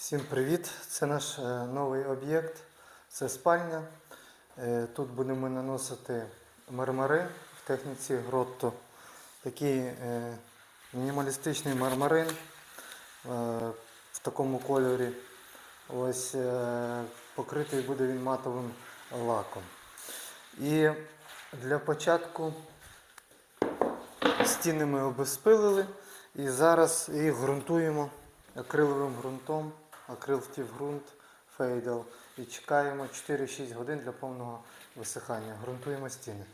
Всім привіт! Це наш е, новий об'єкт. Це спальня. Е, Тут будемо наносити мармарин в техніці гротто. Такий е, мінімалістичний мармарин в такому кольорі. Ось покритий буде він матовим лаком. І для початку стіни ми обезпилили і зараз їх ґрунтуємо акриловим ґрунтом, акрилтів ґрунт, фейдал. І чекаємо 4-6 годин для повного висихання. Ґрунтуємо стіни.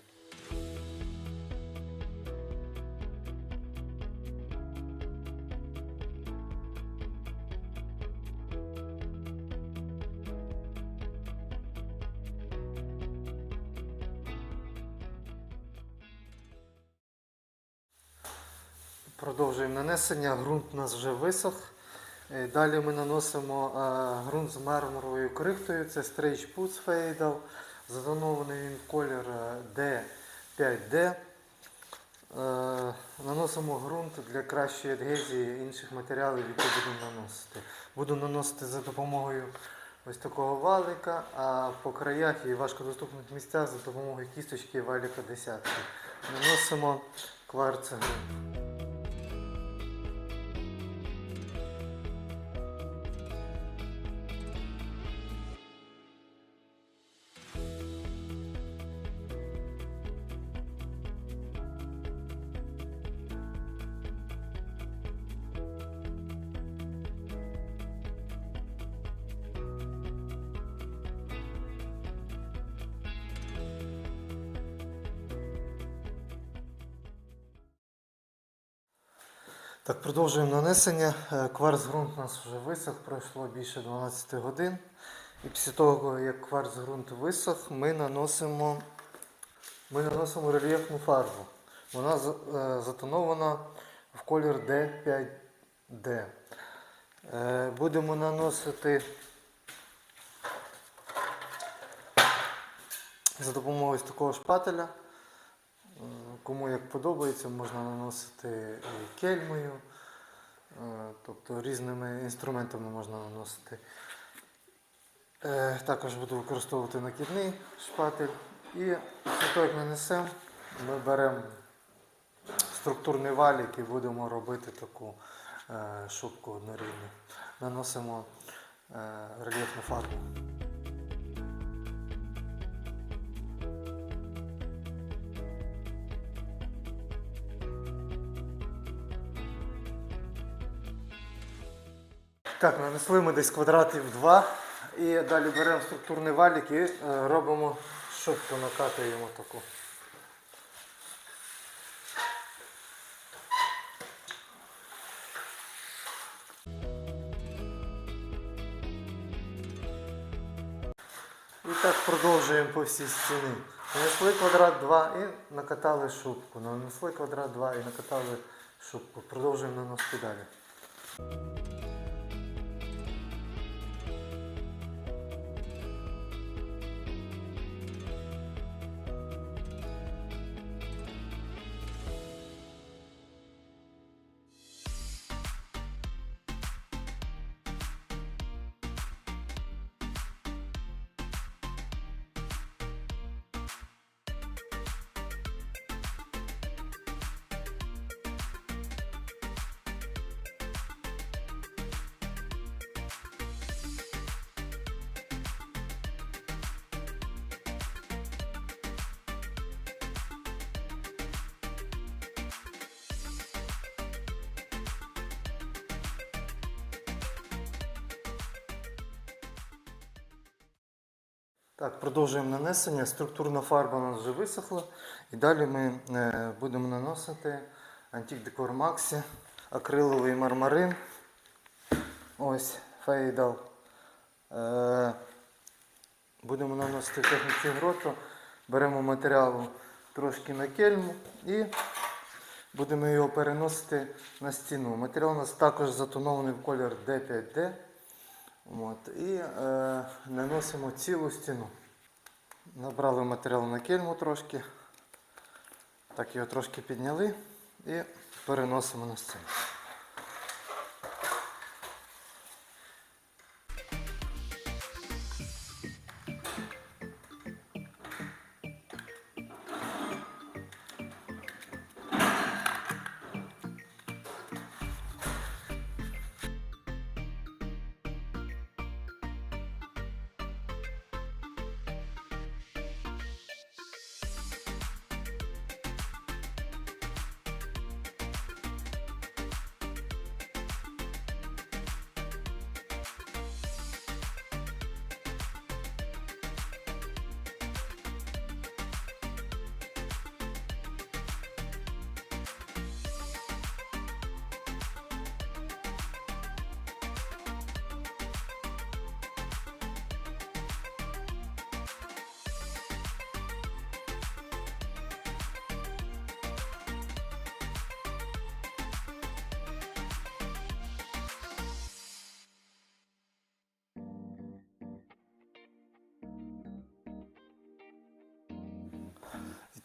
Продовжуємо нанесення. Ґрунт у нас вже висох. Е, Далі ми наносимо е, ґрунт з мармуровою крихтою. Це Stage Puts Fadal. Затонований він в колір е, D5D. Е, Наносимо ґрунт для кращої адгезії інших матеріалів, які будемо наносити. Буду наносити за допомогою ось такого валика, а по краях і важкодоступних місцях за допомогою кісточки валіка десятки. Наносимо кварц ґрунт. Так, продовжуємо нанесення. Е, Кварц-ґрунт у нас вже висох, пройшло більше 12 годин. І після того, як кварц-ґрунт висох, ми наносимо, ми наносимо рельєфну фарбу. Вона е, затонована в колір D5D. Е, Будемо наносити за допомогою такого шпателя. Кому як подобається, можна наносити і кельмою, е, тобто різними інструментами можна наносити. Е, Також буду використовувати накидний шпатель. І після того, як нанесемо, ми беремо структурний валік і будемо робити таку е, шубку однорідну. Наносимо е, рельєфну фарбу. Так, нанесли ми десь квадратів 2 і далі беремо структурний валік і е, робимо шубку, накатуємо таку. І так продовжуємо по всій стіні. Нанесли квадрат 2 і накатали шубку. Нанесли квадрат 2 і накатали шубку. Продовжуємо наносити далі. Так, продовжуємо нанесення. Структурна фарба у нас вже висохла. І далі ми е, будемо наносити Antique Decor Maxi, акриловий мармарин. Ось, фейдал. Е, будемо наносити техніці гроту. Беремо матеріалу трошки на кельму і будемо його переносити на стіну. Матеріал у нас також затонований в колір D5D. От, і е, наносимо цілу стіну. Набрали матеріал на кельму трошки. Так його трошки підняли і переносимо на стіну.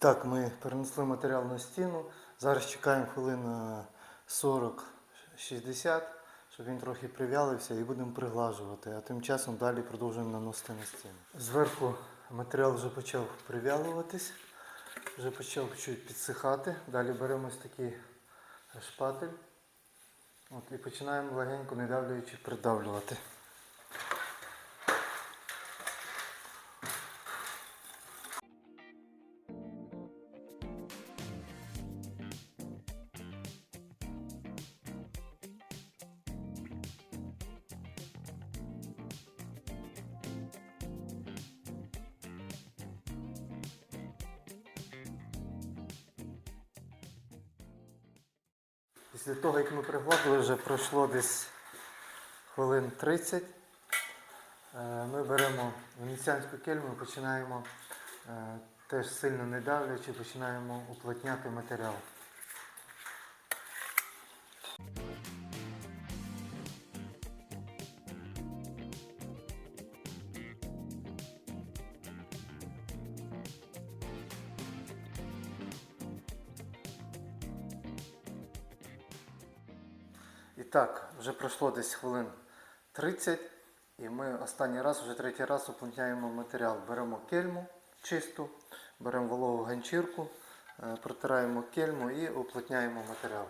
Так, ми перенесли матеріал на стіну. Зараз чекаємо хвилин 40-60, щоб він трохи прив'ялився і будемо приглажувати. А тим часом далі продовжуємо наносити на стіну. Зверху матеріал вже почав прив'ялуватись, вже почав чуть підсихати. Далі беремо ось такий шпатель От, і починаємо легенько, не давлюючи, придавлювати. Після того, як ми пригладили, вже пройшло десь хвилин 30. Е, Ми беремо венеціанську кельму і починаємо е, теж сильно не давлячи, починаємо уплотняти матеріал. І так, вже пройшло десь хвилин 30, і ми останній раз, вже третій раз уплотняємо матеріал. Беремо кельму чисту, беремо вологу ганчірку, е, протираємо кельму і уплотняємо матеріал.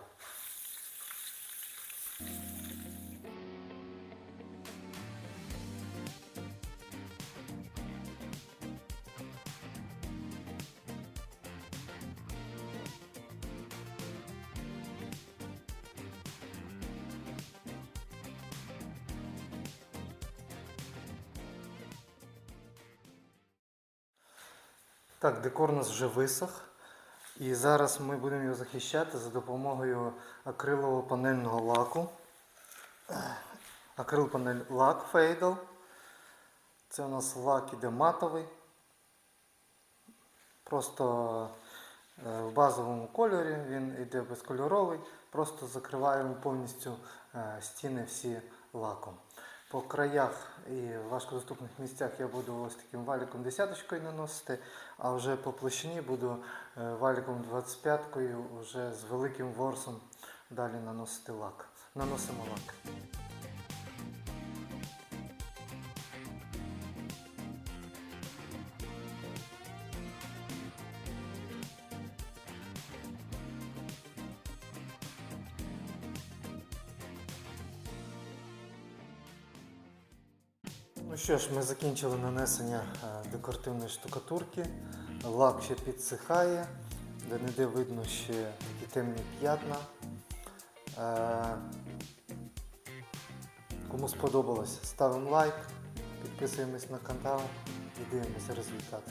Так, декор у нас вже висох. І зараз ми будемо його захищати за допомогою акрилового панельного лаку. Акрил панель лак Фейдл. Це у нас лак іде матовий. Просто е, в базовому кольорі, він іде безкольоровий. Просто закриваємо повністю е, стіни всі лаком. По краях і важкодоступних місцях я буду ось таким валіком десяточкою наносити, а вже по площині буду е, валіком 25-кою вже з великим ворсом далі наносити лак. Наносимо лак. Ну що ж, ми закінчили нанесення е, декоративної штукатурки. Лак ще підсихає, де не де видно ще такі темні п'ятна. Е, Кому сподобалось, ставимо лайк, підписуємось на канал і дивимося результат.